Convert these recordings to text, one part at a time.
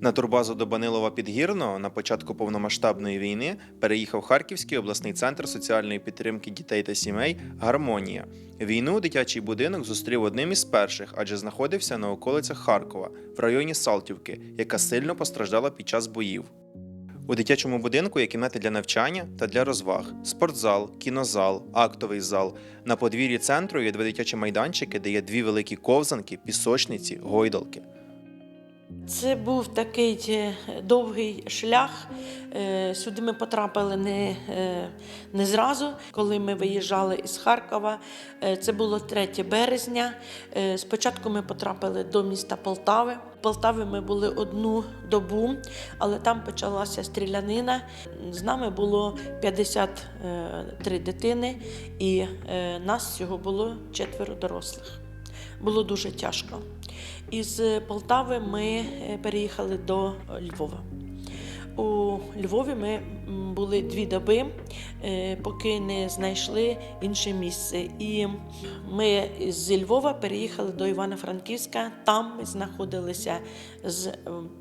На турбазу до Банилова Підгірного на початку повномасштабної війни переїхав Харківський обласний центр соціальної підтримки дітей та сімей Гармонія. Війну дитячий будинок зустрів одним із перших, адже знаходився на околицях Харкова в районі Салтівки, яка сильно постраждала під час боїв. У дитячому будинку є кімнати для навчання та для розваг: спортзал, кінозал, актовий зал. На подвір'ї центру є два дитячі майданчики, де є дві великі ковзанки, пісочниці, гойдалки. Це був такий е, довгий шлях. Е, Сюди ми потрапили не, е, не зразу, коли ми виїжджали із Харкова. Це було 3 березня. Спочатку ми потрапили до міста Полтави. В Полтаві ми були одну добу, але там почалася стрілянина. З нами було 53 дитини, і нас всього було четверо дорослих. Було дуже тяжко. Із Полтави ми е, переїхали до Львова. У Львові ми були дві доби, е, поки не знайшли інше місце. І ми з Львова переїхали до Івано-Франківська. Там ми знаходилися з е,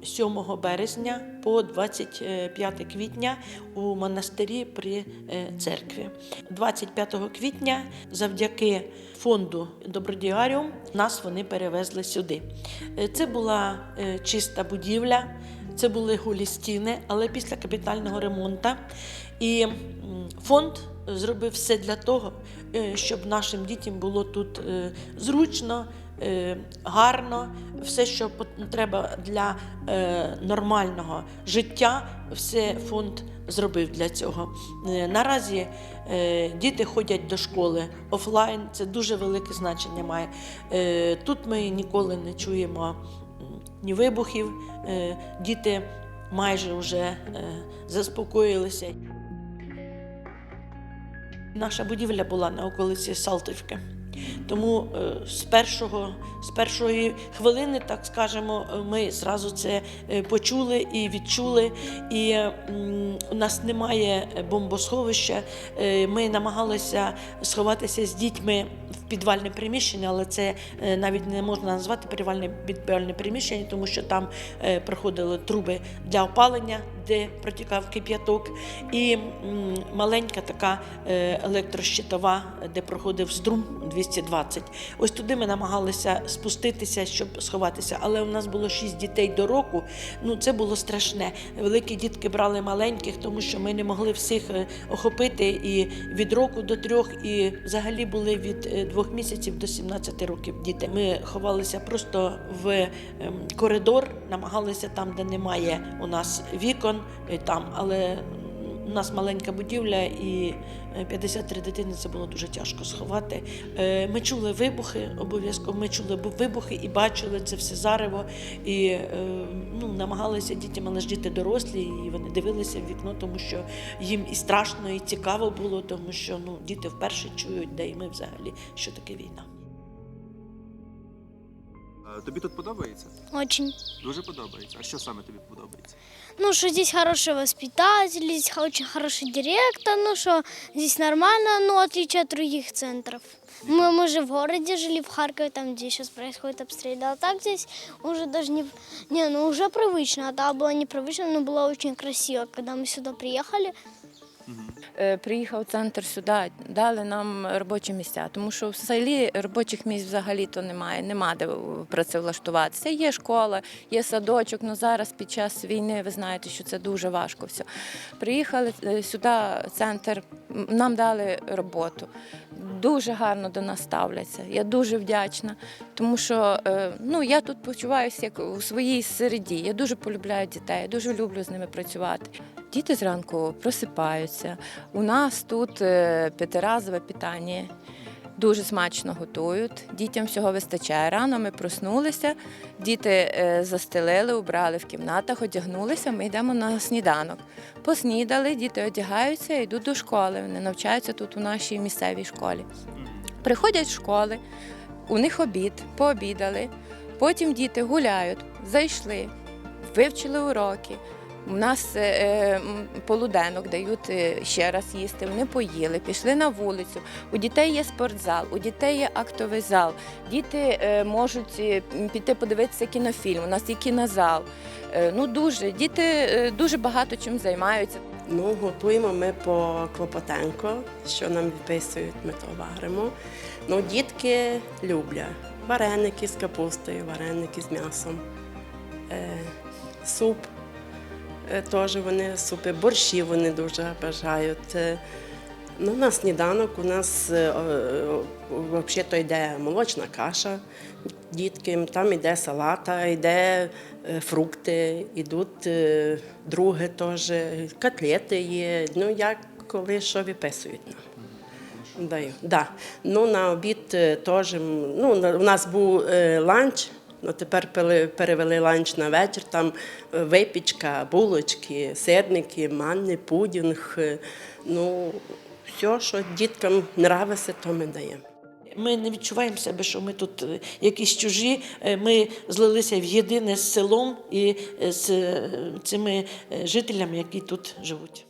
7 березня по 25 квітня у монастирі при е, церкві. 25 квітня завдяки фонду Добродіаріум нас вони перевезли сюди. Е, Це була е, чиста будівля. Це були голі стіни, але після капітального ремонту. І фонд зробив все для того, е, щоб нашим дітям було тут е, зручно, е, гарно, все, що треба для нормального життя, все фонд зробив для цього. Наразі діти ходять до школи офлайн, це дуже велике значення має. Тут ми ніколи не чуємо ні вибухів, е, діти майже вже е, заспокоїлися. Наша будівля була на околиці Салтівки. Тому е, з, першого, з першої хвилини, так скажемо, ми зразу це почули і відчули. І у нас немає бомбосховища. Ми намагалися сховатися з дітьми підвальне приміщення, але це е, навіть не можна назвати підвальне, підвальне приміщення, тому що там е, проходили труби для опалення, де протікав кип'яток, і маленька така е, електрощитова, де проходив струм 220. Ось туди ми намагалися спуститися, щоб сховатися. Але у нас було шість дітей до року. Ну це було страшне. Великі дітки брали маленьких, тому що ми не могли всіх охопити і від року до трьох, і взагалі були від двох місяців до 17 років діти. Ми ховалися просто в ем, коридор, намагалися там, де немає у нас вікон, е, там, але у нас маленька будівля і е, 53 дитини це було дуже тяжко сховати. Е, Ми чули вибухи, обов'язково ми чули вибухи і бачили це все зарево. І е, ну, намагалися дітям, але ж діти дорослі, і вони дивилися в вікно, тому що їм і страшно, і цікаво було, тому що ну, діти вперше чують, де і ми взагалі, що таке війна. Тобі тут подобається? Очень. Дуже подобається. А що саме тобі подобається? Ну, что здесь хороший воспитатель, здесь х- очень хороший директор, ну что здесь нормально, ну, в отличие от других центров. Мы, мы же в городе жили, в Харькове, там, где сейчас происходит обстрел. А так здесь уже даже не... Не, ну уже привычно, а да, было непривычно, но было очень красиво. Когда мы сюда приехали, Е, Приїхав центр сюди, дали нам робочі місця, тому що в селі робочих місць взагалі то немає, нема де працевлаштуватися. Є школа, є садочок, але зараз під час війни ви знаєте, що це дуже важко все. Приїхали е, сюди, центр, нам дали роботу. Дуже гарно до нас ставляться. Я дуже вдячна, тому що е, ну, я тут почуваюся як у своїй середі. Я дуже полюбляю дітей, я дуже люблю з ними працювати. Діти зранку просипаються. У нас тут е, п'ятиразове питання. Дуже смачно готують, дітям всього вистачає. Рано ми проснулися, діти е, застелили, убрали в кімнатах, одягнулися. Ми йдемо на сніданок. Поснідали, діти одягаються йдуть до школи. Вони навчаються тут у нашій місцевій школі. Приходять з школи, у них обід, пообідали. Потім діти гуляють, зайшли, вивчили уроки, У нас е, е, полуденок дають е, ще раз їсти. Вони поїли, пішли на вулицю. У дітей є спортзал, у дітей є актовий зал. Діти е, можуть е, піти подивитися кінофільм. У нас є кінозал. Е, Ну дуже діти е, дуже багато чим займаються. Ну, готуємо ми по Клопотенко, що нам відписують, ми то варимо. Ну, дітки люблять вареники з капустою, вареники з м'ясом, е, суп. Е, теж вони супи, борщі вони дуже бажають. Е, Ну, на сніданок у нас е, взагалі йде молочна каша діткам, там йде салата, йде фрукти, йдуть друге теж, котлети є, ну як коли що виписують нам. Даю. Да. Ну, на обід теж, ну, у нас був ланч, ну, тепер перевели ланч на вечір, там е, випічка, булочки, сирники, манни, пудінг. е, Ну, все, що діткам нравиться, то ми даємо. Ми не відчуваємо себе, що ми тут е, якісь чужі. Ми злилися в єдине з селом і з цими жителями, які тут живуть.